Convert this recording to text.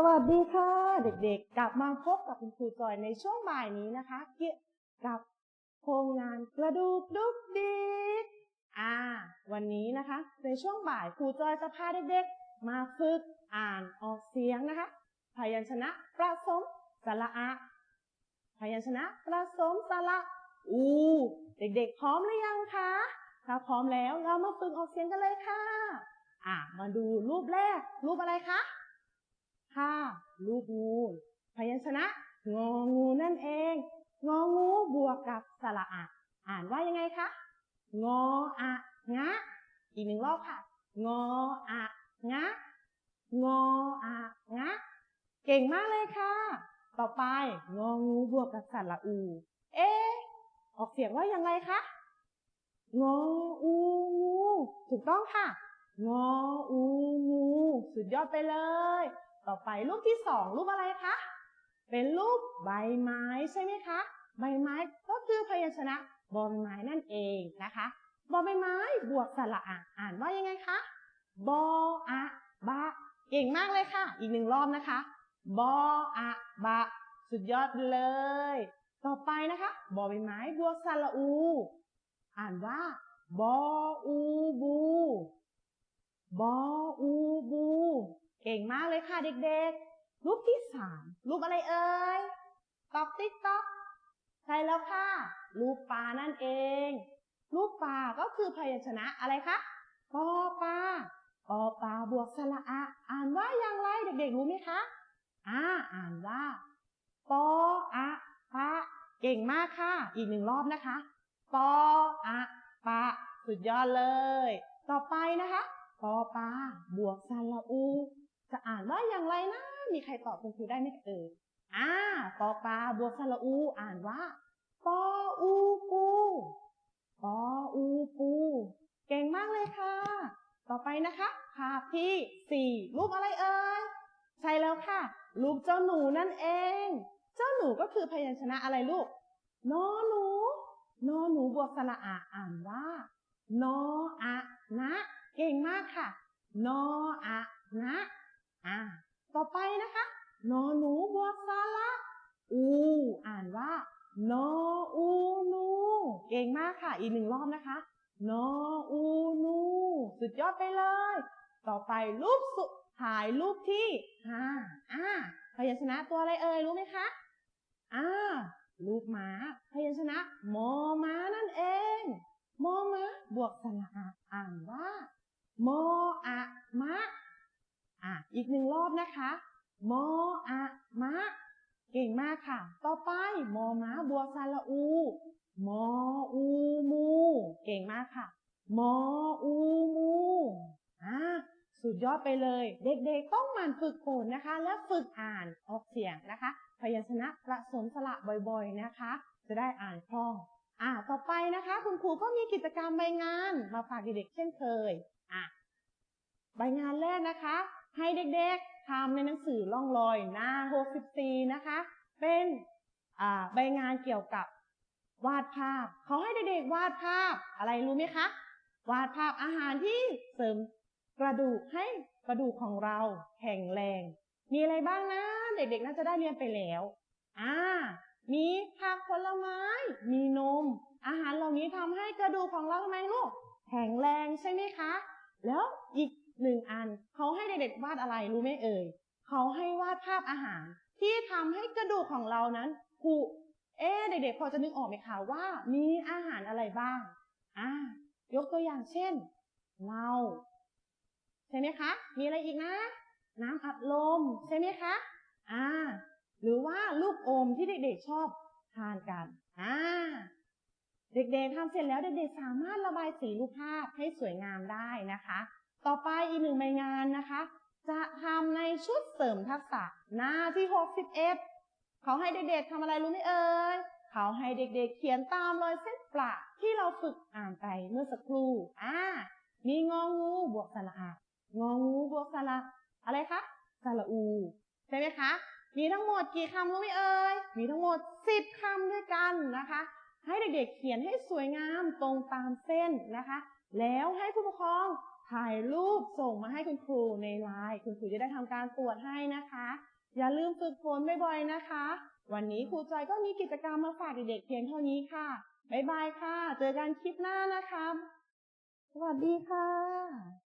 สวัสดีค่ะเด็กๆ กลับมาพบกับคุณครูจอยในช่วงบ่ายนี้นะคะเกี่ยวกับโครงงานกระดูกดุกดิกอ่า วันนี้นะคะ ในช่วงบ่ายครูจอยจะพาเด็กๆ มาฝึกอ่านออกเสียงนะคะ พยัญชนะประสมสระอะพยัญชนะประสมสระอูเด็กๆ พร้อมหรือยังคะถ้าพร้อมแล้วเรามาฝึกออกเสียงกันเลยค่ะ อะมาดูรูปแรก รูปอะไรคะ ค่ะรูปงูพยัญชนะ งองูนั่นเอง งองูบวกกับสระอะ อ่านว่ายังไงคะ งออะงะ อีกหนึ่งรอบค่ะ งออะงะ งออะงะ เก่งมากเลยค่ะ ต่อไปงองูบวกกับสระอู เอ๊ออกเสียงว่าอย่างไรคะ งออูงู ถูกต้องค่ะ งออูงู สุดยอดไปเลย ต่อไปรูปที่สองรูปอะไรคะ เป็นรูปใบไม้ใช่ไหมคะ ใบไม้ก็คือพยัญชนะบอใบไม้นั่นเองนะคะบอใบไม้บวกสระอะอ่านว่ายังไงคะ บออะบะเก่งมากเลยค่ะ อีกหนึ่งรอบนะคะ บออะบะ สุดยอดเลย ต่อไปนะคะ บอใบไม้บวกสระอู อ่านว่า บออูบู บออูบู เก่งมากเลยค่ะเด็กๆ รูปที่สามรูปอะไรเอ่ยตอกติ๊กต๊อกใช่แล้วค่ะ รูปปลานั่นเอง รูปปลาก็คือพยัญชนะอะไรคะปอปลาปอปลาบวกสระอะ อ่านว่าอย่างไรเด็กๆรู้ไหมคะอ่าอ่านว่าปออะปะเก่งมากค่ะ อีกหนึ่งรอบนะคะปออะปะสุดยอดเลย ต่อไปนะคะปอปลาบวกสระอู จะอ่านว่าอย่างไรนะ มีใครตอบคุณครูได้ไหมเอ่ยอ่าปอปลาบวกสระอู อ่านว่าปออูปูปออูปู เก่งมากเลยค่ะ ต่อไปนะคะภาพที่สี่รูปอะไรเอ่ยใช่แล้วค่ะ รูปเจ้าหนูนั่นเอง เจ้าหนูก็คือพยัญชนะอะไรลูกนอหนูนอหนูบวกสระอาอ่านว่านออะนะ เก่งมากค่ะนออะนะ อ่าต่อไปนะคะนอหนูบวกสระอู อ่านว่านออูนู เก่งมากค่ะ อีกหนึ่งรอบนะคะนออูนู สุดยอดไปเลย ต่อไปรูปสุดท้ายรูปที่ห้าอ่าพยัญชนะตัวอะไรเอ่ยรู้ไหมคะอ่ารูปม้า พยัญชนะมอม้านั่นเอง มอม้าบวกสระอาอ่านว่ามออะมะ อะอีกหนึ่งรอบนะคะมออะมะเก่งมากค่ะ ต่อไปมอม้าบัวกสระอู มออูมู เก่งมากค่ะ มออูมูอ่าสุดยอดไปเลย เด็กๆต้องหมั่นฝึกฝนนะคะ และฝึกอ่านออกเสียงนะคะ พยัญชนะผสมสระบ่อยๆนะคะ จะได้อ่านคล่อง อ่าต่อไปนะคะ คุณครูก็มีกิจกรรมใบงาน มาฝากเด็กๆเช่นเคยอะใบงานแรกนะคะ ให้เด็กๆทำในหนังสือล่องรอยหน้า 64 นะคะ เป็นอ่าใบงานเกี่ยวกับวาดภาพ เขาให้เด็กๆวาดภาพอะไรรู้ไหมคะ วาดภาพอาหารที่เสริมกระดูกให้กระดูกของเราแข็งแรง มีอะไรบ้างนะ เด็กๆน่าจะได้เรียนไปแล้ว อ่า มีผักผลไม้ มีนม อาหารเหล่านี้ทำให้กระดูกของเราทำไมลูกแข็งแรงใช่ไหมคะ แล้วอีก หนึ่งอัน เขาให้เด็กๆวาดอะไรรู้ไหมเอ่ย เขาให้วาดภาพอาหาร ที่ทำให้กระดูกของเรานั้นผุ เอ๊เด็กๆพอจะนึกออกไหมคะว่ามีอาหารอะไรบ้าง อ่ายกตัวอย่างเช่นเราใช่ไหมคะ มีอะไรอีกนะ น้ำอัดลมใช่ไหมคะ อ่า หรือว่าลูกอมที่เด็กๆชอบทานกัน อ่า เด็กๆทำเสร็จแล้วเด็กๆสามารถระบายสีรูปภาพให้สวยงามได้นะคะ ต่อไปอีกหนึ่งใบงานนะคะ จะทำในชุดเสริมทักษะหน้าที่ 61 เขาให้เด็กๆทำอะไรรู้ไหมเอ่ยเขาให้เด็กๆ เขียนตามรอยเส้นประที่เราฝึกอ่านไปเมื่อสักครู่อ่ามีงองูบวกสระอะงองูบวกสระอะไรคะสระอูใช่ไหมคะ มีทั้งหมดกี่คำรู้ไหมเอ่ยมีทั้งหมด 10คำด้วยกันนะคะ ให้เด็กๆเขียนให้สวยงามตรงตามเส้นนะคะ แล้วให้ผู้ปกครอง ถ่ายรูปส่งมาให้คุณครูในไลน์คุณครูจะได้ทำการตรวจให้นะคะ อย่าลืมฝึกฝนบ่อยๆนะคะ วันนี้ครูจอยก็มีกิจกรรมมาฝากเด็กๆเพียงเท่านี้ค่ะบ๊ายบายค่ะ เจอกันคลิปหน้านะคะ สวัสดีค่ะ